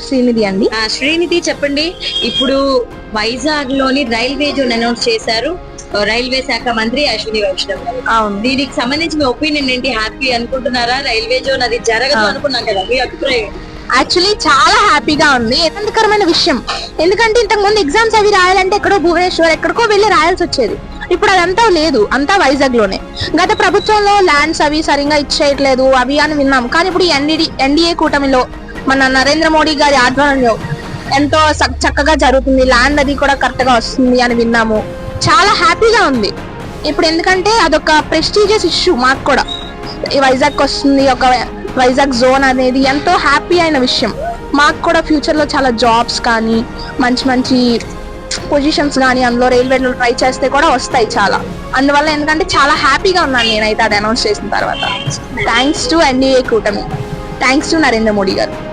శ్రీనిధి అండి. ఆ, శ్రీనిధి చెప్పండి. ఇప్పుడు వైజాగ్లోని రైల్వే జోన్ అనౌన్స్ చేశారు. రైల్వే శాఖ మంత్రి అశ్విని వైష్ణవ్ గారు. దీనికి సంబంధించి మీ ఒపీనియన్ ఏంటి? హ్యాపీ అనుకుంటున్నారా? రైల్వే జోన్ అది జరగదు. అనుకున్నాం కదా. మీ అభిప్రాయం యాక్చువల్లీ చాలా హ్యాపీగా ఉంది. ఆనందకరమైన విషయం. ఎందుకంటే ఇంతకు ముందు ఎగ్జామ్స్ అవి రాయాలంటే ఎక్కడో భువనేశ్వర్ ఎక్కడికో వెళ్ళి రాయాల్సి వచ్చేది. ఇప్పుడు అదంతా లేదు. అంతా వైజాగ్లోనే గత ప్రభుత్వంలో ల్యాండ్స్ అవి సరిగా ఇచ్చేయట్లేదు అవి అని విన్నాం. కానీ ఇప్పుడు ఎన్డీడీ ఎన్డీఏ కూటమిలో మన నరేంద్ర మోడీ గారి ఆధ్వర్యంలో ఎంతో చక్కగా జరుగుతుంది. ల్యాండ్ అది కూడా కరెక్ట్గా వస్తుంది అని విన్నాము. చాలా హ్యాపీగా ఉంది. ఇప్పుడు ఎందుకంటే అదొక ప్రెస్టీజియస్ ఇష్యూ మాకు కూడా. ఈ వైజాగ్ వస్తుంది ఒక వైజాగ్ జోన్ అనేది ఎంతో హ్యాపీ అయిన విషయం. మాకు కూడా ఫ్యూచర్లో చాలా జాబ్స్ కానీ మంచి మంచి పొజిషన్స్ కానీ అందులో రైల్వేలో ట్రై చేస్తే కూడా వస్తాయి చాలా. అందువల్ల ఎందుకంటే చాలా హ్యాపీగా ఉన్నాను నేనైతే అది అనౌన్స్ చేసిన తర్వాత. థ్యాంక్స్ టు ఎన్డీఏ కూటమి. థ్యాంక్స్ టు నరేంద్ర మోడీ గారు.